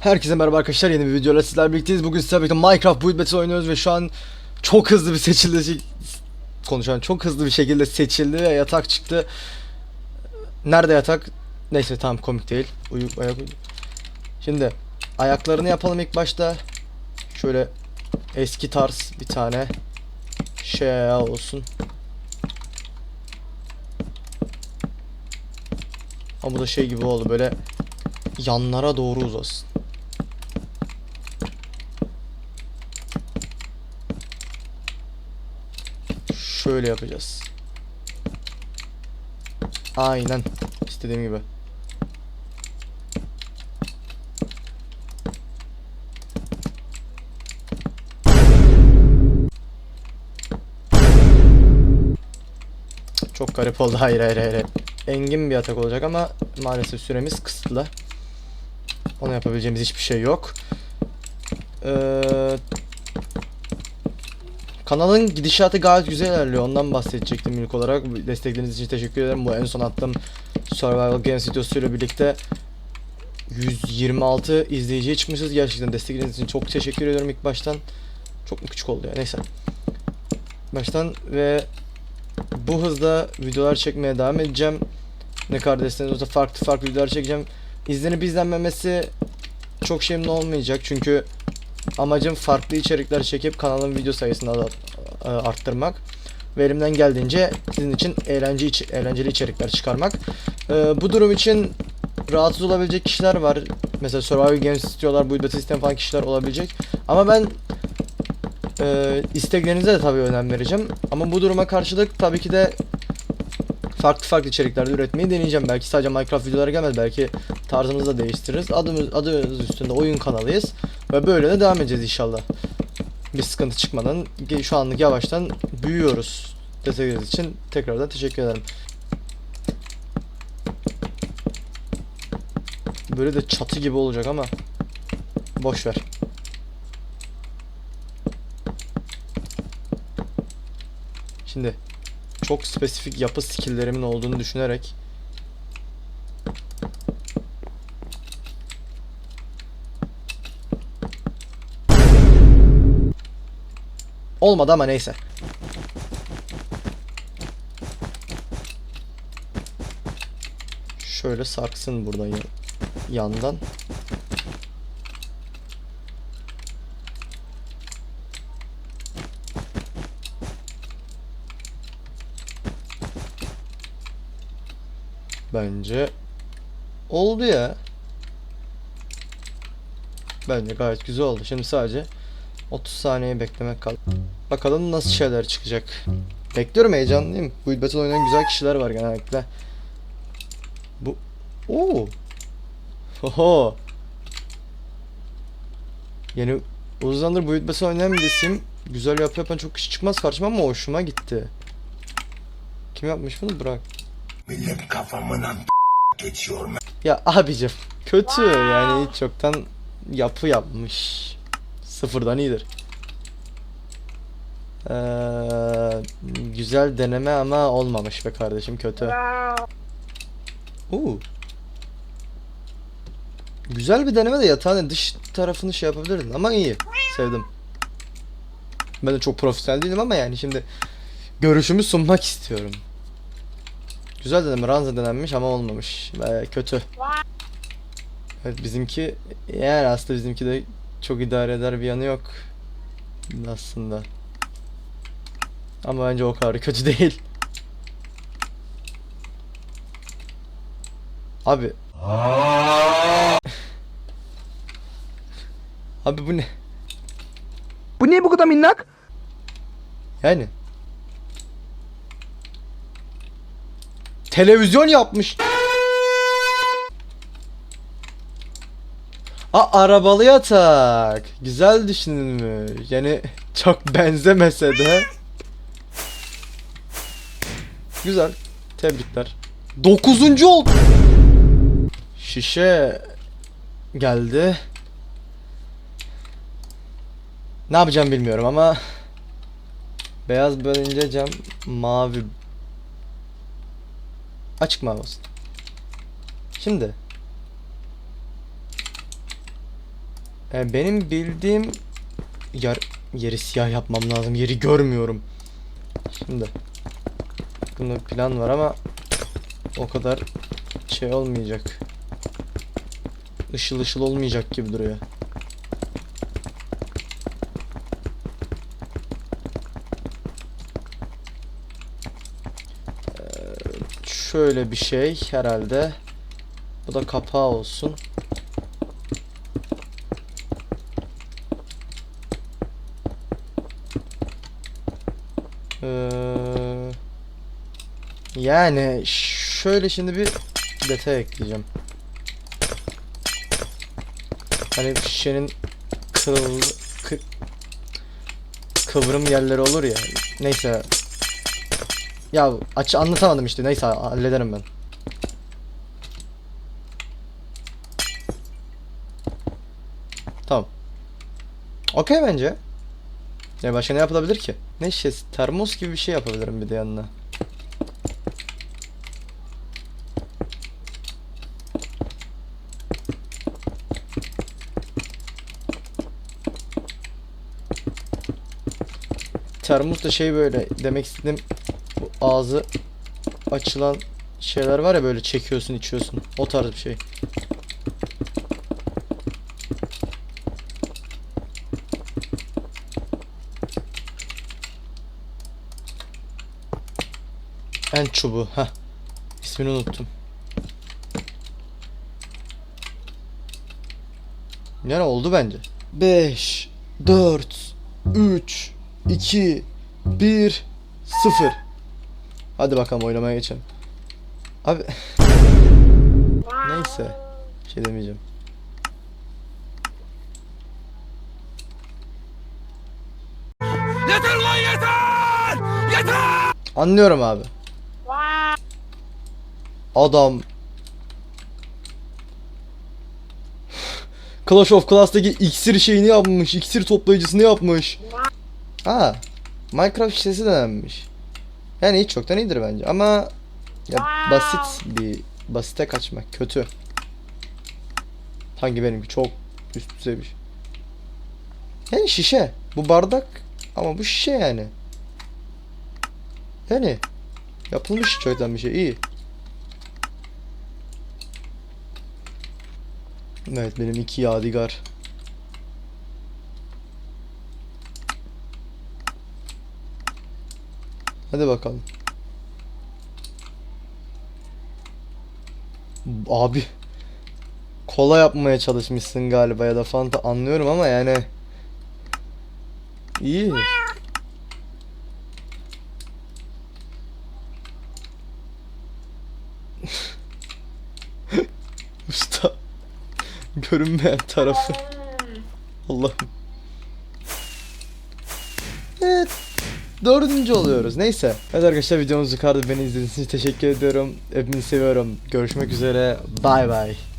Herkese merhaba arkadaşlar yeni bir videoyla sizlerle birlikteyiz. Bugün sizlerle birlikte Minecraft Build Battle oynuyoruz ve şu an çok hızlı bir seçildi. Konuşan çok hızlı bir şekilde seçildi ve yatak çıktı. Nerede yatak? Neyse tamam komik değil. Uyu, ayak uyu. Şimdi ayaklarını yapalım ilk başta. Şöyle eski tarz bir tane şey olsun. Ama bu da şey gibi oldu böyle yanlara doğru uzasın. Şöyle yapacağız. Aynen. istediğim gibi. Çok garip oldu. Hayır hayır hayır. Engin bir atak olacak ama maalesef süremiz kısıtlı. Onu yapabileceğimiz hiçbir şey yok. Ee, kanalın gidişatı gayet güzel ilerliyor. Ondan bahsedecektim ilk olarak. Destekleriniz için teşekkür ederim. Bu en son attığım Survival Games videosuyla birlikte 126 izleyiciye çıkmışız. Gerçekten destekleriniz için çok teşekkür ediyorum ilk baştan. Çok mu küçük oldu ya neyse. Baştan ve bu hızda videolar çekmeye devam edeceğim. Ne kadar desteğiniz olsa farklı farklı videolar çekeceğim. İzlenip izlenmemesi çok şeyimli olmayacak çünkü amacım farklı içerikler çekip kanalın video sayısını e, arttırmak ve elimden geldiğince sizin için eğlence eğlenceli içerikler çıkarmak. E, bu durum için rahatsız olabilecek kişiler var. Mesela Survival Games istiyorlar, bu beta sistem falan kişiler olabilecek. Ama ben e, isteklerinize de tabii önem vereceğim. Ama bu duruma karşılık tabii ki de farklı farklı içeriklerde üretmeyi deneyeceğim. Belki sadece Minecraft videoları gelmez. Belki tarzımızı da değiştiririz. Adımız, adımız üstünde oyun kanalıyız. Ve böyle de devam edeceğiz inşallah. Bir sıkıntı çıkmadan şu anlık yavaştan büyüyoruz. Destekleriniz için tekrardan teşekkür ederim. Böyle de çatı gibi olacak ama boş ver. Şimdi çok spesifik yapı skill'lerimin olduğunu düşünerek Olmadı ama neyse. Şöyle sarksın buradan ya- yandan. Bence oldu ya. Bence gayet güzel oldu. Şimdi sadece 30 saniye beklemek kaldı. Bakalım nasıl şeyler çıkacak. Bekliyorum heyecanlıyım. Bu Battle oynayan güzel kişiler var genellikle. Bu Oo. Oho. Yani uzun zamandır bu Battle oynayan birisiyim. Güzel yapı yapan çok kişi çıkmaz karşıma ama hoşuma gitti. Kim yapmış bunu? Bırak. Millet kafamdan geçiyor. Ya abicim kötü yani hiç çoktan yapı yapmış. Sıfırdan iyidir. Ee, güzel deneme ama olmamış be kardeşim kötü. Oo. Güzel bir deneme de yatağın dış tarafını şey yapabilirdin ama iyi. Sevdim. Ben de çok profesyonel değilim ama yani şimdi görüşümü sunmak istiyorum. Güzel deneme ranza denenmiş ama olmamış. Ee, kötü. Evet bizimki yani aslında bizimki de çok idare eder bir yanı yok. Aslında. Ama bence o kadar kötü değil. Abi. Abi bu ne? Bu niye bu kadar minnak? Yani. Televizyon yapmış. A arabalı yatak. Güzel düşünülmüş. Yani çok benzemese de. Güzel. Tebrikler. Dokuzuncu oldu. Şişe geldi. Ne yapacağım bilmiyorum ama Beyaz bölünce cam mavi. Açık mavi olsun. Şimdi E, benim bildiğim yer, yeri siyah yapmam lazım. Yeri görmüyorum. Şimdi bir plan var ama o kadar şey olmayacak. Işıl ışıl olmayacak gibi duruyor. Ee, şöyle bir şey herhalde. Bu da kapağı olsun. Ee, yani şöyle şimdi bir detay ekleyeceğim. Hani şişenin kırıl kı- kıvrım yerleri olur ya. Neyse. Ya açı anlatamadım işte. Neyse hallederim ben. Tamam. Okey bence. Ya başka ne yapılabilir ki? Ne şişesi? Termos gibi bir şey yapabilirim bir de yanına. Termos da şey böyle demek istediğim bu ağzı açılan şeyler var ya böyle çekiyorsun içiyorsun. O tarz bir şey. En çubuğu. ha. İsmini unuttum. Yani oldu bence. 5 4 3 2 1 0 Hadi bakalım oynamaya geçelim. Abi Neyse. Bir şey demeyeceğim. Yeter lan yeter! Yeter! Anlıyorum abi. Adam Clash of Clans'taki iksir şeyini yapmış. iksir toplayıcısını yapmış. Ha, Minecraft sitesi denenmiş. Yani hiç çoktan iyidir bence ama ya basit bir basite kaçmak kötü. Hangi benimki çok üst düzey bir şey. Yani şişe. Bu bardak ama bu şişe yani. Yani yapılmış çoktan bir şey iyi. Evet benim iki yadigar. Hadi bakalım. Abi kola yapmaya çalışmışsın galiba ya da Fanta anlıyorum ama yani iyi. Usta görünmeyen tarafı. Allah'ım. Evet. Dördüncü oluyoruz. Neyse. Evet arkadaşlar videomuz yukarıda beni izlediğiniz için teşekkür ediyorum. Hepinizi seviyorum. Görüşmek üzere. Bay bay.